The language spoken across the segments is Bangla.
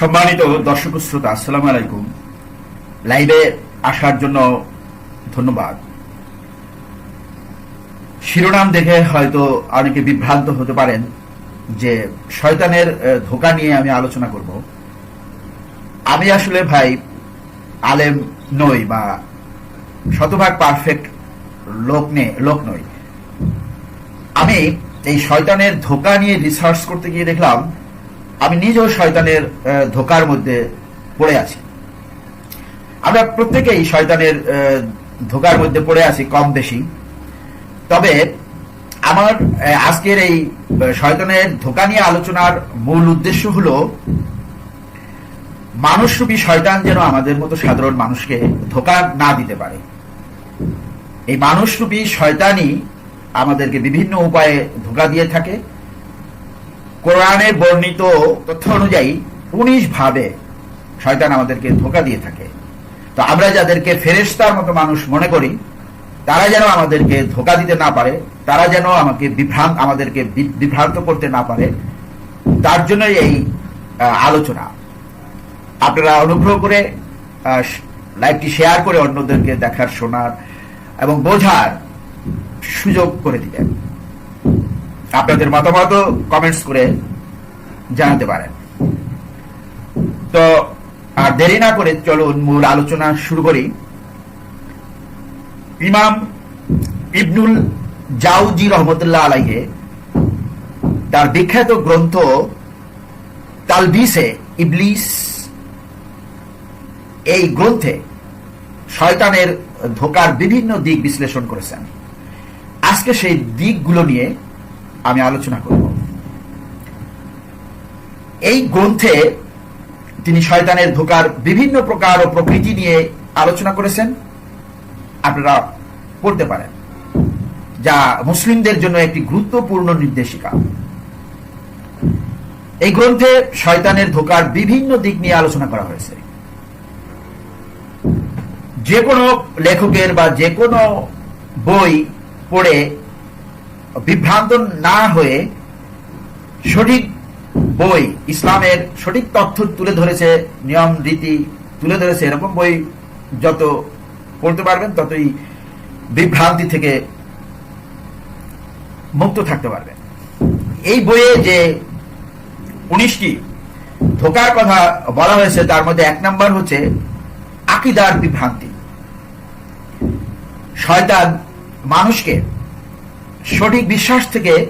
সম্মানিত দর্শক শ্রোতা, আসসালামু আলাইকুম। লাইভে আসার জন্য ধন্যবাদ। শিরোনাম দেখে হয়তো অনেকে বিভ্রান্ত হতে পারেন যে শয়তানের ধোঁকা নিয়ে আমি আলোচনা করব। আমি আসলে ভাই আলেম নই বা শতভাগ পারফেক্ট লোক নে, লোক নই। আমি এই শয়তানের ধোঁকা নিয়ে রিসার্চ করতে গিয়ে দেখলাম আমি নিজেও শয়তানের ধোকার মধ্যে পড়ে আছি। আমরা প্রত্যেকেই শয়তানের ধোকার মধ্যে পড়ে আছি, কম বেশি। তবে আমার আজকের এই শয়তানের ধোকা নিয়ে আলোচনার মূল উদ্দেশ্য হলো, মানুষরূপী শয়তান যেন আমাদের মতো সাধারণ মানুষকে ধোকা না দিতে পারে। এই মানুষরূপী শয়তানই আমাদেরকে বিভিন্ন উপায়ে ধোকা দিয়ে থাকে। কোরআনে বর্ণিত তথ্য অনুযায়ী উনিশ ভাবে শয়তান আমাদেরকে ধোকা দিয়ে থাকে। তো আমরা যাদেরকে ফেরেস্তার মতো মানুষ মনে করি, তারা যেন আমাদেরকে ধোকা দিতে না পারে, তারা যেন আমাকে বিভ্রান্ত, আমাদেরকে বিভ্রান্ত করতে না পারে, তার জন্যই এই আলোচনা। আপনারা অনুগ্রহ করে লাইভটি শেয়ার করে অন্যদেরকে দেখার শোনার এবং বোঝার সুযোগ করে দিবেন। আপনাদের মতামত কমেন্টস করে জানাতে পারেন। তো, আর দেরি না করে চলুন মূল আলোচনা শুরু করি। ইমাম ইবনুল জাউজি রহমতুল্লাহ আলাইহে তার বিখ্যাত গ্রন্থ তালবিসে ইবলিস এই গ্রন্থে শয়তানের ধোকার বিভিন্ন দিক বিশ্লেষণ করেছেন। আজকে সেই দিকগুলো নিয়ে আমি আলোচনা করব। এই গ্রন্থে তিনি শয়তানের ধোকার বিভিন্ন প্রকার ও প্রকৃতি নিয়ে আলোচনা করেছেন। আপনারা পড়তে পারেন। যা মুসলিমদের জন্য একটি গুরুত্বপূর্ণ নির্দেশিকা। এই গ্রন্থে শয়তানের ধোকার বিভিন্ন দিক নিয়ে আলোচনা করা হয়েছে। যে কোনো লেখকের বা যে কোনো বই পড়ে বিভ্রান্ত না হয়ে সঠিক বই, ইসলামের সঠিক তথ্য তুলে ধরেছে, নিয়ম, রীতি তুলে ধরেছে, এরকম বই যত পড়তে পারবেন, ততই বিভ্রান্তি থেকে মুক্ত থাকতে পারবেন। এই বইয়ে যে উনিশটি ধোকার কথা বলা হয়েছে, তার মধ্যে এক নাম্বার হচ্ছে আকিদার বিভ্রান্তি। শয়তান মানুষকে সঠিক বিশ্বাস থেকে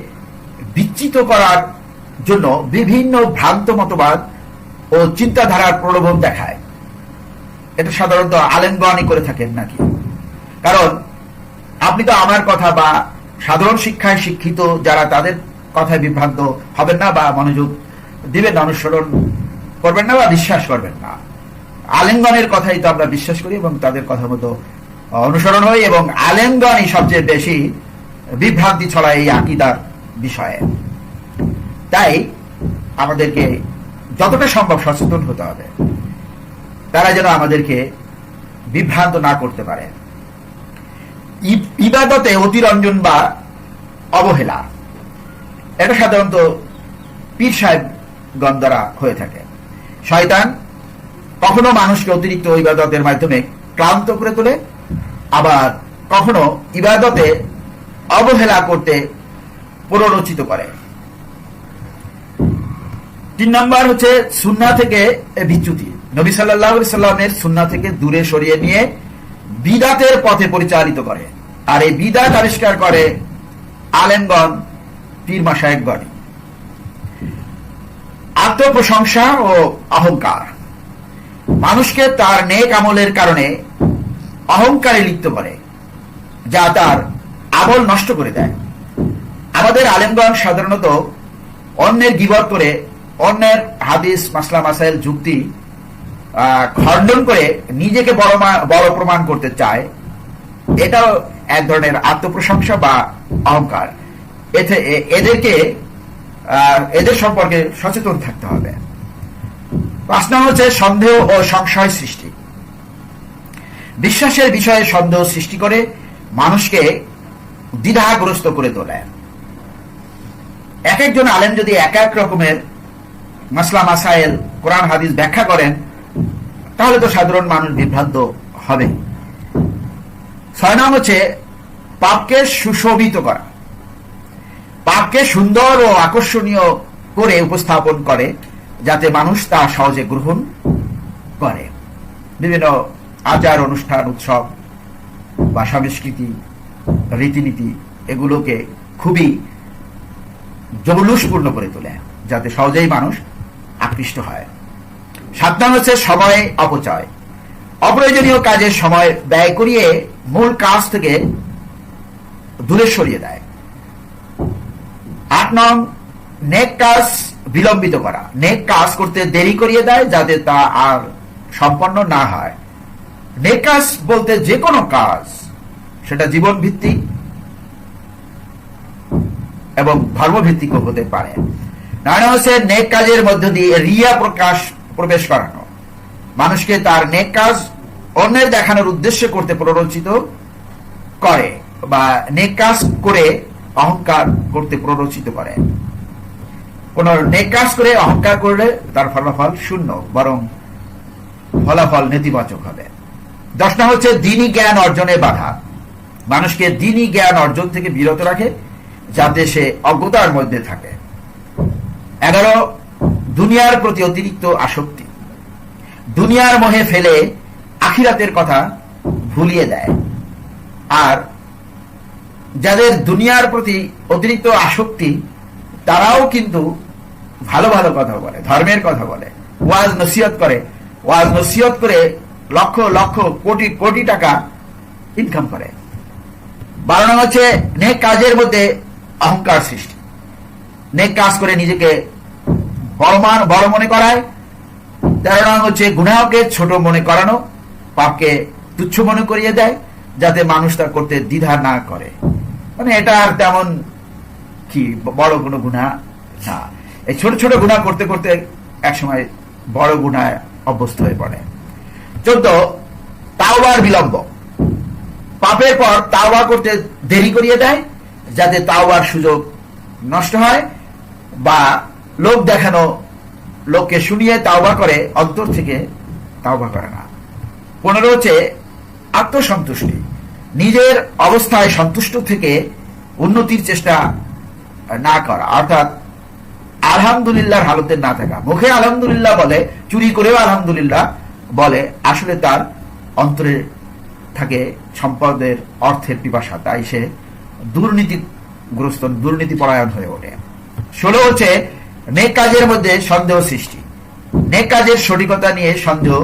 বিচ্যুত করার জন্য বিভিন্ন ভ্রান্ত মতবাদ ও চিন্তাধারার প্রলোভন দেখায়। এটা সাধারণত আলেমগণই করে থাকেন নাকি? কারণ আপনি তো আমার কথা বা সাধারণ শিক্ষায় শিক্ষিত যারা তাদের কথায় বিভ্রান্ত হবেন না বা মনোযোগ দিবেন অনুসরণ করবেন না বা বিশ্বাস করবেন না। আলেমগণের কথাই তো আমরা বিশ্বাস করি এবং তাদের কথা মতো অনুসরণ হই এবং আলেমগণই সবচেয়ে বেশি বিভ্রান্তি ছড়ায় এই আকিদার বিষয়ে। তাই আমাদেরকে যতটা সম্ভব সচেতন হতে হবে। তারা যেন আমাদেরকে বিভ্রান্ত না করতে পারে। ইবাদতে অতিরঞ্জন বা অবহেলা, এটা সাধারণত পীর সাহেবগণ দ্বারা হয়ে থাকে। শয়তান কখনো মানুষকে অতিরিক্ত ইবাদতের মাধ্যমে ক্লান্ত করে তোলে, আবার কখনো ইবাদতে অবহেলা করতে পুনরুচিত করে। তিন নম্বর হচ্ছে সুন্না থেকে বিচ্যুতি। নবী সাল্লাহ সাল্লামের সুন্না থেকে দূরে সরিয়ে নিয়ে বিদাতের পথে পরিচালিত করে। আর এই বিদাত আবিষ্কার করে আলেমগণ, পীর মাসায়কগণ আত্মপ্রশংসা ও অহংকার। মানুষকে তার নেক আমলের কারণে অহংকারে লিপ্ত করে, যা তার আমল নষ্ট করে দেয়। আমাদের আলেমগণ সাধারণত অন্যের গিবত করে, অন্যের হাদিস, মাসলা, মাসাইল, যুক্তি খণ্ডন করে নিজেকে বড় বড় প্রমাণ করতে চায়। এটাও এক ধরনের আত্মপ্রশংসা বা অহংকার। এতে এদেরকে এদের সম্পর্কে সচেতন থাকতে হবে। নম্বর হচ্ছে সন্দেহ ও সংশয় সৃষ্টি। বিশ্বাসের বিষয়ে সন্দেহ সৃষ্টি করে মানুষকে দ্বিধাগ্রস্ত করে তোলে এক একজন আলেম যদি এক এক রকমের মাসলা মাসাইল কোরআন, হাদিস ব্যাখ্যা করেন, তাহলে তো সাধারণ মানুষ বিভ্রান্ত হবে। ছয় নাম হচ্ছে পাপকে সুশোভিত করা। পাপকে সুন্দর ও আকর্ষণীয় করে উপস্থাপন করে, যাতে মানুষ তা সহজে গ্রহণ করে। বিভিন্ন আচার, অনুষ্ঠান, উৎসব বা সংস্কৃতি রীতিনীতি এগুলোকে খুবই জৌলুসপূর্ণ করে তোলে, যাতে সহজেই মানুষ আকৃষ্ট হয়। নাম হচ্ছে সময় অপচয়। অপ্রয়োজনীয় কাজে সময় ব্যয় করিয়ে মূল কাজ থেকে দূরে সরিয়ে দেয়। আট নং, নেক কাজ বিলম্বিত করা। নেক কাজ করতে দেরি করিয়ে দেয় যাতে তা আর সম্পন্ন না হয়। নেক কাজ বলতে যে কোনো কাজ সেটা জীবন ভিত্তিক এবং ধর্মভিত্তিক হতে পারে। নারায়ণ হোসেন নেক কাজের মধ্য দিয়ে রিয়া প্রকাশ, প্রবেশ করানো। মানুষকে তার নেক কাজ অন্যের দেখানোর উদ্দেশ্যে করতে প্ররোচিত করে বা নেক কাজ করে অহংকার করতে প্ররোচিত করে। কোন নেক কাজ করে অহংকার করলে তার ফলাফল শূন্য, বরং ফলাফল নেতিবাচক হবে। দশ নম্বর হচ্ছে দিনী জ্ঞান অর্জনে বাধা। মানুষকে দিনী জ্ঞান অর্জন থেকে বিরত রাখে, যাতে সে অজ্ঞতার মধ্যে থাকে। এগারো, দুনিয়ার প্রতি অতিরিক্ত আসক্তি। দুনিয়ার মোহে ফেলে আখিরাতের কথা ভুলিয়ে দেয়। আর যাদের দুনিয়ার প্রতি অতিরিক্ত আসক্তি, তারাও কিন্তু ভালো ভালো কথা বলে, ধর্মের কথা বলে, ওয়াজ নসিহত করে। ওয়াজ নসিহত করে লক্ষ লক্ষ কোটি কোটি টাকা ইনকাম করে। বারো হচ্ছে নেক কাজের মধ্যে অহংকার সৃষ্টি। নেক কাজ করে নিজেকে বড় মান বড় মনে করায়। তেরো হচ্ছে গুনাহকে ছোট মনে করানো, পাপকে তুচ্ছ মনে করিয়ে দেয়, যাতে মানুষ তা করতে দ্বিধা না করে। মানে এটা আর তেমন কি, বড় কোনো গুণা না। এই ছোট ছোট গুণা করতে করতে একসময় বড় গুণায় অভ্যস্ত হয়ে পড়ে। চোদ্দ, তাওবার বিলম্ব। পাপের পর তাওবা করতে দেরি করিয়ে দেয়, যাতে তাওবার সুযোগ নষ্ট হয় বা লোক দেখানো লোককে শুনিয়ে তাওবা করে, অন্তর থেকে তাওবা করে না। পনেরো হচ্ছে আত্মসন্তুষ্টি। নিজের অবস্থায় সন্তুষ্ট থেকে উন্নতির চেষ্টা না করা। অর্থাৎ আলহামদুলিল্লাহর হালতে না থাকা। মুখে আলহামদুলিল্লাহ বলে, চুরি করেও আলহামদুলিল্লাহ বলে, আসলে তার অন্তরে থাকে সম্পদের অর্থের পিপাসা, তাই সে দুর্নীতিগ্রস্ত দুর্নীতি পরায়ণ হয়ে ওঠে। ষোলো হচ্ছে, নেক কাজের মধ্যে সন্দেহ সৃষ্টি। নেক কাজের সঠিকতা নিয়ে সন্দেহ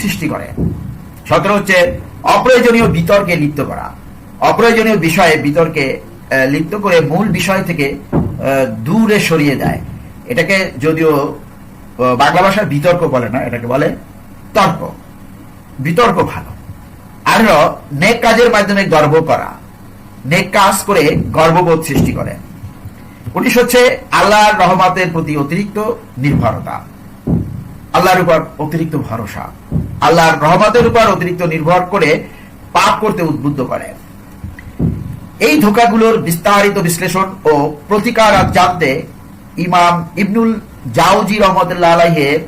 সৃষ্টি করে। সতেরো হচ্ছে, অপ্রয়োজনীয় বিতর্কে লিপ্ত করা। অপ্রয়োজনীয় বিষয়ে বিতর্কে লিপ্ত করে মূল বিষয় থেকে দূরে সরিয়ে দেয়। এটাকে যদিও বাংলা ভাষায় বিতর্ক বলে না, এটাকে বলে তর্ক। বিতর্ক ভালো। আর নেক কাজের মাধ্যমে গর্ব করা। নেক কাজ করে গর্ববোধ সৃষ্টি করে। উনিশ হচ্ছে আল্লাহর রহমাতের প্রতি অতিরিক্ত নির্ভরতা। আল্লাহর উপর অতিরিক্ত ভরসা। আল্লাহর রহমতের উপর অতিরিক্ত নির্ভর করে পাপ করতে উদ্বুদ্ধ করে। এই ধোকাগুলোর বিস্তারিত বিশ্লেষণ ও প্রতিকার জানতে ইমাম ইবনুল জাউজি রহমতুল্লাহ আলাইহের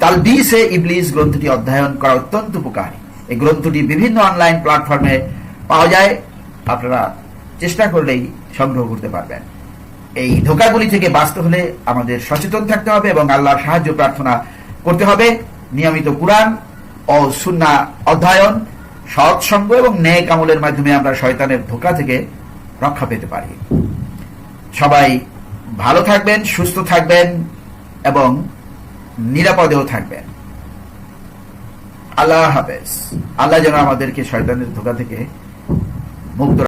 তালবিসে ইবলিস গ্রন্থটি অধ্যয়ন করা অত্যন্ত উপকারী। এই গ্রন্থটি বিভিন্ন অনলাইন প্ল্যাটফর্মে পাওয়া যায়। আপনারা চেষ্টা করলেই সংগ্রহ করতে পারবেন। এই ধোকাগুলি থেকে বাঁচতে হলে আমাদের সচেতন থাকতে হবে এবং আল্লাহর সাহায্য প্রার্থনা করতে হবে। নিয়মিত কোরআন ও সুন্না অধ্যয়ন সৎসঙ্গ এবং ন্যায় কামলের মাধ্যমে আমরা শয়তানের ধোকা থেকে রক্ষা পেতে পারি। সবাই ভালো থাকবেন, সুস্থ থাকবেন এবং নিরাপদেও থাকবেন। আল্লাহ হাফেজ। আল্লাহ যেন আমাদেরকে শয়তানের ধোকা থেকে মুক্ত